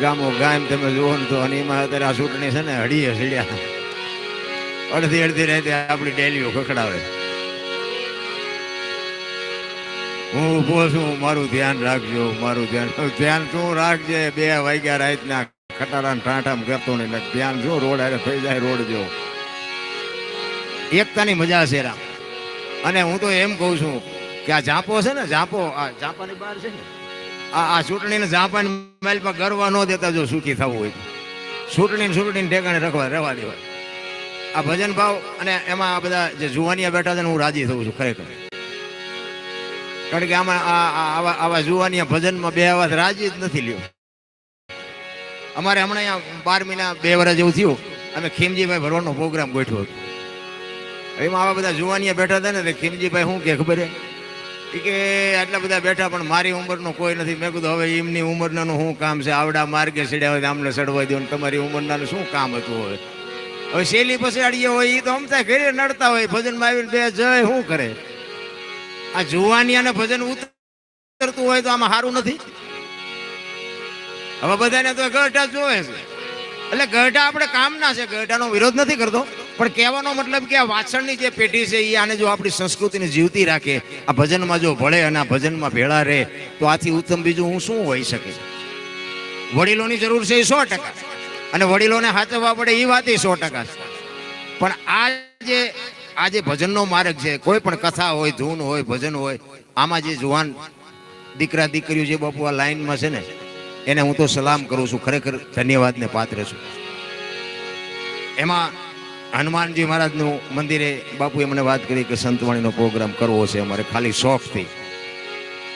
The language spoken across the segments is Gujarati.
ગામો ગામ તમે જુઓ ને તો અને અત્યારે આ ચૂંટણી છે ને હડીએ હસડ્યા અડધી અડધી રાતે આપણી ડેલીઓ ખખડાવે. હું ઊભો છું, મારું ધ્યાન રાખજો, મારું ધ્યાન. ધ્યાન શું રાખજે? બે વાગ્યા રાતના ખટારા ઠાઠામ કરતો નહીં, એટલે ધ્યાન શું રોડ હારે થઈ જાય, રોડ જો. એકતાની મજા છે રામ અને હું તો એમ કહું છું કે આ જાપો છે ને જાપો આ જાપાની બહાર છે ને આ ચૂંટણીને જાપાન માઇલ પર ગરવા ન દેતા જો સુખી થવું હોય ચૂંટણી ચૂંટણીને ઠેકાણે રખવા રહેવા દેવાય આ ભજન ભાવ અને એમાં આ બધા જે જુવાનિયા બેઠા છે હું રાજી થઉં છું ખરેખર. કારણ કે આમાં આવા આવા જુવાનિયા ભજનમાં બે આવા રાજી જ નથી લ્યો. અમારે હમણાં અહીંયા બાર મહિના બે વર્ષ જેવું થયું. અમે ખીમજીભાઈ ભરવાનો પ્રોગ્રામ ગોઠવ્યો હતો. એમાં આવા બધા જુવાનિયા બેઠા હતા ને ખીમજીભાઈ શું કે ખબર હે? ઈ કે આટલા બધા બેઠા પણ મારી ઉંમરનો કોઈ નથી. મેં કીધું, હવે એમની ઉંમરનાનું શું કામ છે? આવડા માર્ગે ચડ્યા હોય આમને ચડવા દો તમારી ઉંમરનાનું શું કામ હતું હવે? હવે શેલી પછાડીએ હોય એ તો અમતા ઘરે નડતા હોય. ભજનમાં આવીને બે જય શું કરે? આ જુવાની અને ભજન ઉતરતું હોય તો આમાં સારું નથી? હવે બધાને તો ગઢા જોવે છે. એટલે ગઢા આપણે કામના છે. ગઢાનો વિરોધ નથી કરતો. પણ કહેવાનો મતલબ કે આ વાછણની જે પેઢી છે, એ આને જો આપણી સંસ્કૃતિને જીવતી રાખે, આ ભજનમાં જો ભળે અને આ ભજનમાં ભેળા રહે, તો આથી ઉત્તમ બીજું હું શું હોઈ શકે? વડીલોની જરૂર છે એ સો ટકા અને વડીલોને હાચવવા પડે એ વાત એ સો ટકા પણ આ જે આ જે ભજનનો માર્ગ છે, કોઈ પણ કથા હોય, ધૂન હોય, ભજન હોય, આમાં જે જુવાન દીકરા દીકરીઓ જે બાપુ આ લાઈનમાં છે ને, એને હું તો સલામ કરું છું, ખરેખર ધન્યવાદને પાત્ર છું. એમાં હનુમાનજી મહારાજનું મંદિરે બાપુએ મને વાત કરી કે સંતવાણીનો પ્રોગ્રામ કરવો છે, અમારે ખાલી શોખથી.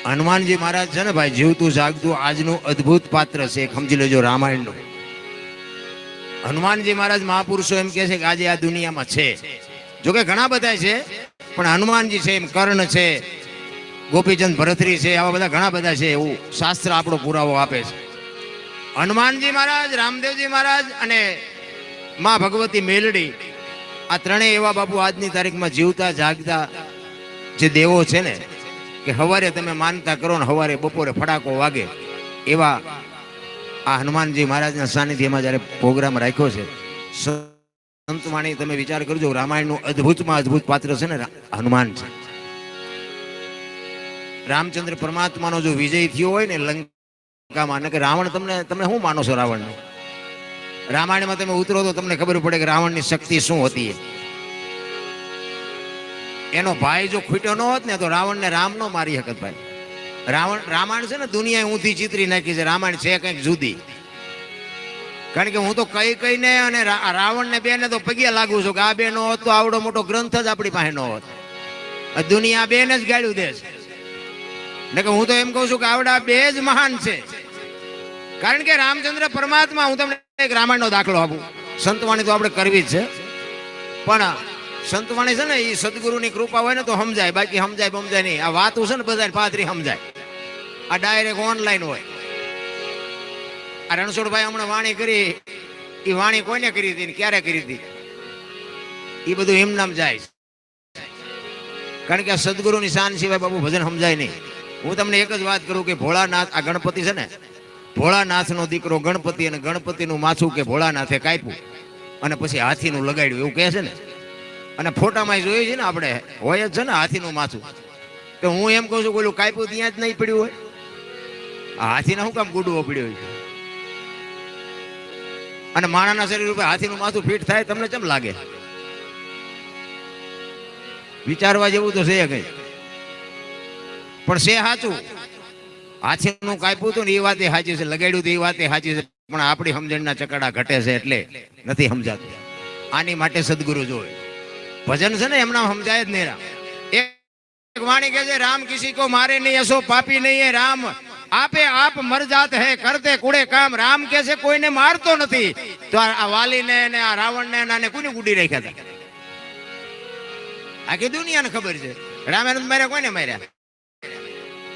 હનુમાનજી મહારાજ છે ને ભાઈ, જીવતું જાગતું આજનું અદ્ભુત પાત્ર છે સમજી લેજો રામાયણનું. હનુમાનજી મહારાજ મહાપુરુષો એમ કહે છે કે આજે આ દુનિયામાં છે. જોકે ઘણા બધા છે, પણ હનુમાનજી છે એમ કર્ણ છે, ગોપીચંદ ભરતરી છે, આવા બધા ઘણા બધા છે એવું શાસ્ત્ર આપણો પુરાવો આપે છે. હનુમાનજી મહારાજ, રામદેવજી મહારાજ અને મા ભગવતી મેલડી આ ત્રણેય એવા બાપુ આજની તારીખમાં જીવતા, જાગતા જે દેવો છે ને, કે સવારે તમે માનતા કરો ને સવારે બપોરે ફડાકો વાગે, એવા આ હનુમાનજી મહારાજના સાનિધ્યમાં જ્યારે પ્રોગ્રામ રાખ્યો છે સંતવાણી તમે વિચાર કરજો, રામાયણનું અદ્ભુતમાં અદ્ભુત પાત્ર છે ને હનુમાન છે. રામચંદ્ર પરમાત્માનો જો વિજય થયો હોય ને, લંકામાં કે રાવણ તમને, તમે શું માનો છો રાવણને? રામાયણમાં તમે ઉતરો તો તમને ખબર પડે કે રાવણની શક્તિ શું હતી. એનો ભાઈ જો ખૂટ્યો ન હોત ને તો રાવણને રામ નો મારી શકત ભાઈ. રાવણ, રામાયણ છે ને દુનિયાએ ઊંધી ચિતરી નાખી છે, રામાયણ છે કંઈક જુદી. કારણ કે હું તો કઈ કઈને અને રાવણને બેને તો પગ્યા લાગુ છું કે આ બે નો હોત તો આવડો મોટો ગ્રંથ જ આપણી પાસે નો હોત. દુનિયા બેને જ ગાળ્યું દે છે. ને કે હું તો એમ કહું છું કે આવડા બે જ મહાન છે. કારણ કે રામચંદ્ર પરમાત્મા, હું તમને એક રામાયણનો દાખલો આપું. સંતવાણી તો આપણે કરવી જ છે. પણ સંતવાણી છે ને એ સદગુરુની કૃપા હોય ને તો સમજાય. બાકી સમજાય સમજાય નહીં. આ વાતું છે ને બધા પાથરી સમજાય. આ ડાયરેક્ટ ઓનલાઈન હોય. આ રણછોડભાઈ હમણાં વાણી કરી. એ વાણી કોઈને કરી હતી ક્યારે કરી હતી? એ બધું એમ નામ જાય કારણ કે આ સદગુરુની શાન સિવાય બાબુ ભજન સમજાય નહીં. હું તમને એક જ વાત કરું કે ભોળાનાથ, આ ગણપતિ છે ને ભોળાનાથનો દીકરો ગણપતિ અને ગણપતિનું માથું કે ભોળાનાથે કાપ્યું. અને પછી હાથીનું લગાડ્યું, એવું કહે છે ને? અને ફોટામાં જોયું છે ને આપણે, હોય જ છે ને હાથીનું માથું. કે હું એમ કહું છું બોલું કાપ્યું ત્યાં જ નહીં પડ્યું હોય. હાથીને શું કામ ગુડવો પડ્યો છે અને માણાના શરીર ઉપર હાથીનું માથું ફિટ થાય, તમને કેમ લાગે? વિચારવા જેવું તો છે કઈ. પણ છે સાચું. હાથીનું કાપ્યું હતું ને એ વાતે સાચી છે, લગાડ્યું તો એ વાતે સાચી છે, પણ આપણી સમજણના ચકડા ઘટે છે એટલે નથી સમજાતું. આની માટે સદગુરુ જોવે. ભજન છે ને એમના સમજાય જ નહીં રામ. એક વાણી કહે છે, રામ કિસી કો મારે નહીં, એસો પાપી નહીં હે, રામ. આપે આપ મર જાત હે, કરતે કુડે કામ. રામ કે છે, કોઈને મારતો નથી. તો આ વાલીને ને, આ રાવણને ને કોને ગુડી રાખ્યા હતા? આખી દુનિયાને ખબર છે? રામે માર્યા કોઈને માર્યા?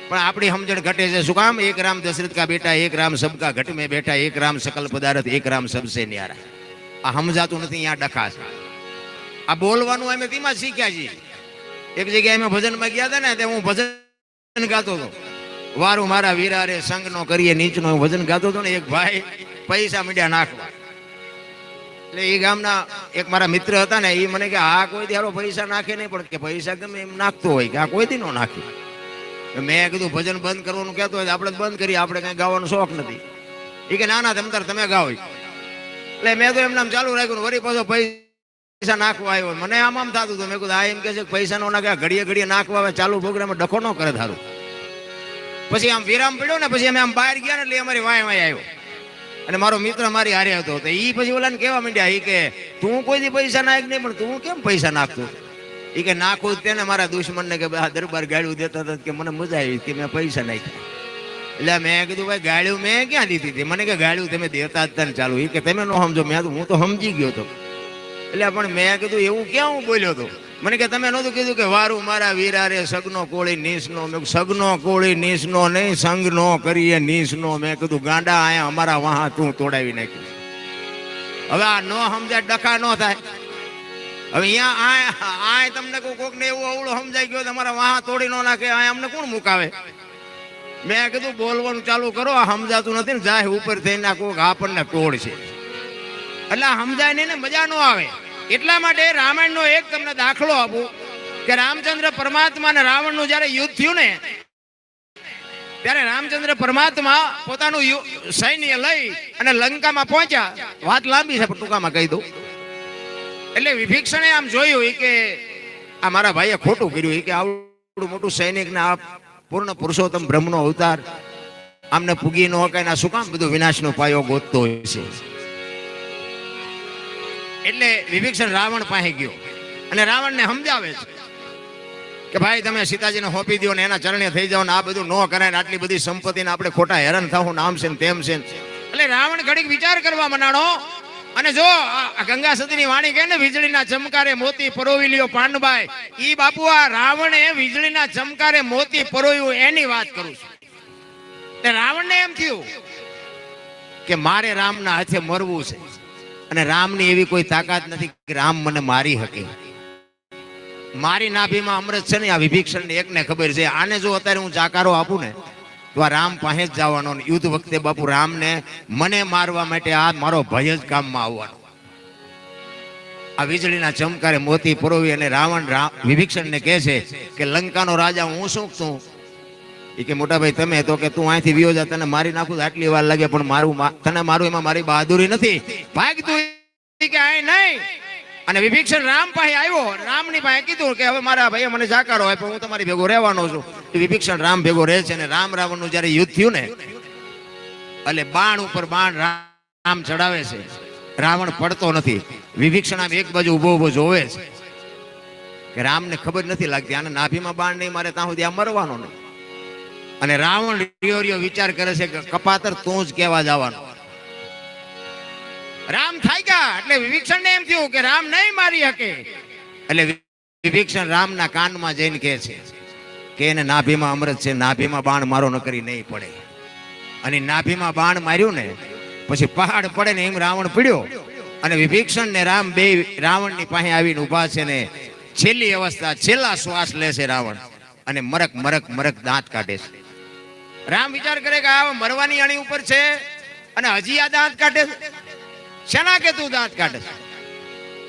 પણ આપણી સમજણ ઘટે છે. શું કામ? એક રામ દશરથ કા બેટા, એક રામ સબકા ઘટ મેં બેઠા, એક રામ સકલ પદાર્થ એક રામ સબસે ન્યારા. આ સમજાતું નથી અહીંયા ડખા છે આ બોલવાનું અમે તેમાં શીખ્યા છીએ. એક જગ્યાએ અમે ભજનમાં ગયા હતા ને તે હું ભજન ગાતો હતો. વારું મારા વીરારે સંગનો કરીએ, નીચનો ભજન ગાતો હતો ને, એક ભાઈ પૈસા મીડિયા નાખવા. એટલે એ ગામના એક મારા મિત્ર હતા ને, એ મને કે, આ કોઈ ત્યારે પૈસા નાખે નહીં, પણ કે પૈસા ગમે એમ નાખતો હોય, કે આ કોઈ દી નો નાખે. મેં કીધું, ભજન બંધ કરવાનું કહેતો હોય આપણે બંધ કરીએ, આપણે કઈ ગાવાનો શોખ નથી. એ કે, ના ના, તમ તાર, તમે ગાઓ એટલે મેં તો એમને આમ ચાલુ રાખ્યું વળી પાછો પૈસા નાખવા આવ્યો. મને આમ આમ થતું હતું. મેં કીધું, આ એમ કે છે કે પૈસા નો નાખે, આ ઘડીએ ઘડીએ નાખવા આવે, ચાલુ પ્રોગ્રામ ડખો ન કરે થારું પછી આમ વિરામ પડ્યો ને, પછી અમે આમ બહાર ગયા ને એટલે અમારી વાય વાય આવ્યો. અને મારો મિત્ર મારી હારે હતો. તો એ પછી ઓલાને કહેવા માંડ્યા એ કે, તું કોઈ દી પૈસા નાખ નહીં, પણ તું કેમ પૈસા નાખતો? ઈ કે નાખું તેને મારા દુશ્મનને કે આ દરબાર ગાળ્યું દેતા હતા કે મને મજા આવી કે મેં પૈસા નાખ્યા. એટલે મેં કીધું, ભાઈ, ગાળ્યું મેં ક્યાં દીધી હતી? મને કે ગાળ્યું તમે દેતા જ હતા ને ચાલુ. એ કે, તમે ન સમજો, મેં હું તો સમજી ગયો હતો એટલે પણ મેં કીધું, એવું ક્યાં હું બોલ્યો હતો મને કે, તમે નહોતું કીધું કે વારું મારા વીરારે સગનો કોળી નીસનો, મેં સગનો કોળી નીસનો નહીં, સંગનો કરીએ નીસનો. મેં કીધું, ગાંડા આયા, અમારા વાહા તું તોડાવી નાખ્યું હવે આ ન સમજાય, ડખા ન થાય. હવે અહીંયા આ તમને કોક ને એવું અવળું સમજાઈ ગયો તમારા વાહ તોડી નો નાખે આ અમને કોણ મુકાવે? મેં કીધું, બોલવાનું ચાલુ કરો, આ સમજાતું નથી ને જાય ઉપર થઈને આ કોક આપણને તોડ છે એટલે સમજાય ને મજા ન આવે. એટલા માટે રામાયણનો એક તમને દાખલો આપું, કે રામચંદ્ર પરમાત્મા અને રાવણનું જ્યારે યુદ્ધ થયું ને, ત્યારે રામચંદ્ર પરમાત્મા પોતાનું સૈન્ય લઈ અને લંકામાં પહોંચ્યા. વાત લાંબી છે, પણ ટૂંકામાં કહી દઉં. એટલે વિભીક્ષણે આમ જોયું કે આ મારા ભાઈએ ખોટું કર્યું કે આવડું મોટું સૈનિક ને આ પૂર્ણ પુરુષોત્તમ બ્રહ્મનો અવતાર આમને પૂગી ન હોય ના શું કામ બધું વિનાશનો પાયો ગોતતો હોય છે? એટલે વિભીક્ષણ રાવણ પાસે ગયો અને રાવણને સમજાવે છે કે ભાઈ તમે સીતાજીને હોપી દો ને એના ચરણે થઈ જાઓ ને આ બધું ન કરાય ને આટલી બધી સંપત્તિને આપણે ખોટા હેરાન થવું નામ છે તેમ છે એટલે રાવણ ઘડીક વિચાર કરવા મનાણો અને જો ગંગા સતીની વાણી કહે ને, વીજળીના ચમકારે મોતી પરોવી લ્યો પાંડભાઈ ઈ બાપુ આ રાવણે વીજળીના ચમકારે મોતી પરોવ્યું એની વાત કરું છું. રાવણને એમ થયું કે મારે રામના હાથે મરવું છે. અને રામની એવી કોઈ તાકાત નથી કે રામ મને મારી શકે. મારી નાભીમાં અમૃત છે ને, આ વિભીક્ષણ એકને ખબર છે. આને જો અત્યારે હું જાકારો આપું ને તો રામ પાસે જ જવાનો યુદ્ધ વખતે બાપુ રામને મને મારવા માટે આ મારો ભય જ કામમાં આવવાનો. આ વીજળીના ચમકારે મોતી પરોવી અને રાવણ વિભીક્ષણને કહે છે કે લંકાનો રાજા હું શું છું એ કે મોટા ભાઈ તમે તો કે તું અહીંથી વિયો જા તને મારી નાખું આટલી વાર લાગે, પણ મારું તને મારું એમાં મારી બહાદુરી નથી. ભાગ તું કે અહીં નહીં. અને વિભીક્ષણ રામ પાસે આવ્યો. રામની પાસે કીધું કે હવે મારા ભાઈ મને જાકારો આપ્યો, હું તમારી ભેગો રહેવાનો છું. વિભીક્ષણ રામ ભેગો રહે છે અને રામ રાવણનું જ્યારે યુદ્ધ થયું ને, એટલે બાણ ઉપર બાણ રામ ચડાવે છે. રાવણ પડતો નથી. વિભીક્ષણ આમ એક બાજુ ઊભો ઊભો જોવે છે. કે રામને ખબર નથી લાગતી, આને નાભીમાં બાણ નહીં મારે, ત્યાં સુધી આ મરવાનો નહીં. અને રાવણ રિયો રિયો વિચાર કરે છે કે કપાતર તું જ કેવા જવાનો. રામ થાય ગયા. એટલે વિભીક્ષણ એમ થયું કે રામ નહીં મારી શકે. એટલે વિભીક્ષણ રામના કાનમાં જઈને કહે છે કે એને નાભીમાં અમૃત છે, નાભીમાં બાણ મારો ન કરી નહીં પડે. અને નાભીમાં બાણ માર્યું ને, પછી પહાડ પડે ને એમ રાવણ પડ્યો. અને વિભીક્ષણ ને રામ બે રાવણની પાસે આવીને ઊભા છે ને છેલ્લી અવસ્થા, છેલ્લા શ્વાસ લે છે રાવણ. અને મરક મરક મરક દાંત કાઢે છે. રામ વિચાર કરે કે આ મરવાની અણી ઉપર છે અને હજી આ દાંત કાઢે છે. શેના કે તું દાંત કાઢે?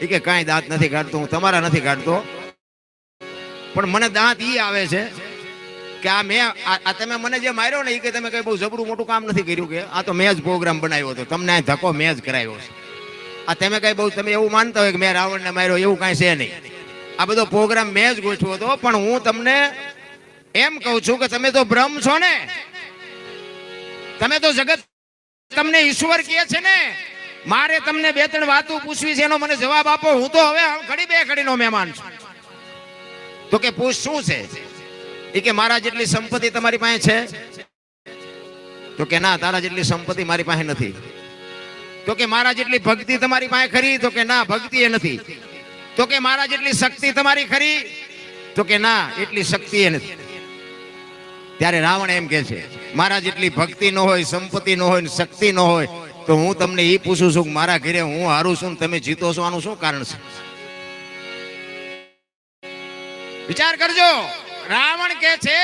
એ કે કાંઈ દાંત નથી કાઢતો, હું તમારા નથી કાઢતો. પણ મને દાંત ઈ આવે છે કે આ મેં આ તમે મને જે માર્યો ને એ કે તમે કઈ બહુ જબરું મોટું કામ નથી કર્યું કે? આ તો મેં જ પ્રોગ્રામ બનાવ્યો હતો. તમને આ ધક્કો મેં જ કરાવ્યો છે. આ તમે કઈ બહુ તમે એવું માનતા હોય કે મેં રાવણને માર્યો, એવું કાંઈ છે નહીં. આ બધો પ્રોગ્રામ મેં જ ગોઠવ્યો હતો, પણ હું તમને એમ કહું છું કે તમે તો બ્રહ્મ છો ને. તમે તો જગત તમને ઈશ્વર કહે છે ને. મારે તમને બે ત્રણ વાતો પૂછવી છે, એનો મને જવાબ આપો. હું તો હવે ઘડી બે ઘડીનો મહેમાન છું. તો કે પૂછ, શું છે? એ કે મારા જેટલી સંપત્તિ તમારી પાસે છે? તો કે ના, તારા જેટલી સંપત્તિ મારી પાસે નથી. તો કે મારા જેટલી ભક્તિ તમારી પાસે ખરી? તો કે ના, ભક્તિ એ નથી. તો કે મારા જેટલી શક્તિ તમારી ખરી? તો કે ના, એટલી શક્તિ એ નથી. ત્યારે રાવણ એમ કે છે, મારા જેટલી ભક્તિ ન હોય, સંપત્તિ ન હોય શક્તિ ન હોય તો હું તમને એ પૂછું છું કે મારા ઘરે હું હારું છું તમે જીતો છો, આનું શું કારણ છે? વિચાર કરજો. રાવણ કે છે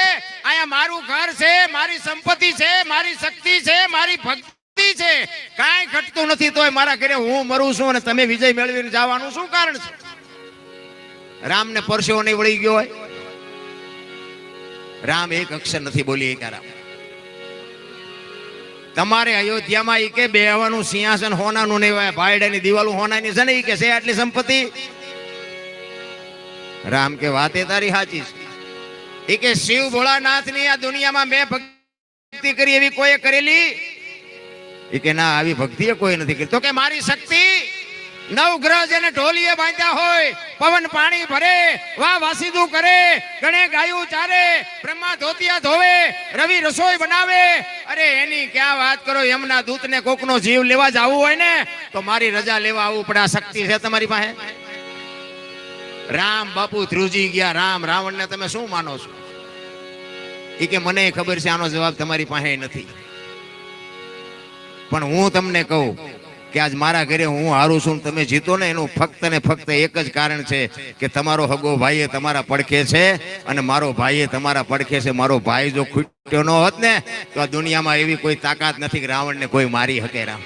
અહીંયા મારું ઘર છે, મારી સંપત્તિ છે, મારી શક્તિ છે, મારી ભક્તિ છે. કાંઈ ઘટતું નથી, તોય મારા ઘરે હું મરું છું અને તમે વિજય મેળવીને જવાનું શું કારણ છે? રામને પરસેવો નહીં વળી ગયો હોય. રામ એક અક્ષર નથી બોલી એકા રામ. તમારે અયોધ્યામાં ઈ કે બેહવાનું સિંહાસન હોનાનું નહીં હોય ભાઈડાની દિવાલું હોનાની છે ને ઈ કે છે આટલી સંપત્તિ? રામ કે વાતે તારી સાચી છે. ઈ કે શિવ ભોળાનાથની આ દુનિયામાં મેં ભક્તિ કરી એવી કોઈએ કરેલી? ઈ કે ના, આવી ભક્તિ કોઈ નથી કરી. તો કે મારી શક્તિ નવ ગ્રહ જેને ઢોલીએ બાંધ્યા હોય, પવન પાણી ભરે, વાહ વાસીદું કરે, ગણે ગાયું ચારે, બ્રહ્મા ધોતિયા ધોવે, રવિ રસોઈ બનાવે. અરે એની ક્યાં વાત કરો એમના દૂતને કોકનો જીવ લેવા જવું હોય ને, તો મારી રજા લેવા આવવું પડે, આ શક્તિ છે તમારી પાસે? રામ બાપુ ધ્રુજી ગયા, રામ રાવણને તમે શું માનો છો? એ કે મને ખબર છે, આનો જવાબ તમારી પાસે નથી. પણ હું તમને કહું કે આજ મારા ઘરે હું હારું છું તમે જીતો ને, એનું ફક્ત ને ફક્ત એક જ કારણ છે કે તમારો હગો ભાઈ એ તમારા પડખે છે અને મારો ભાઈએ તમારા પડખે છે. મારો ભાઈ જો ખૂટ્યો ન હોત ને, તો આ દુનિયામાં એવી કોઈ તાકાત નથી રાવણને કોઈ મારી શકે રામ.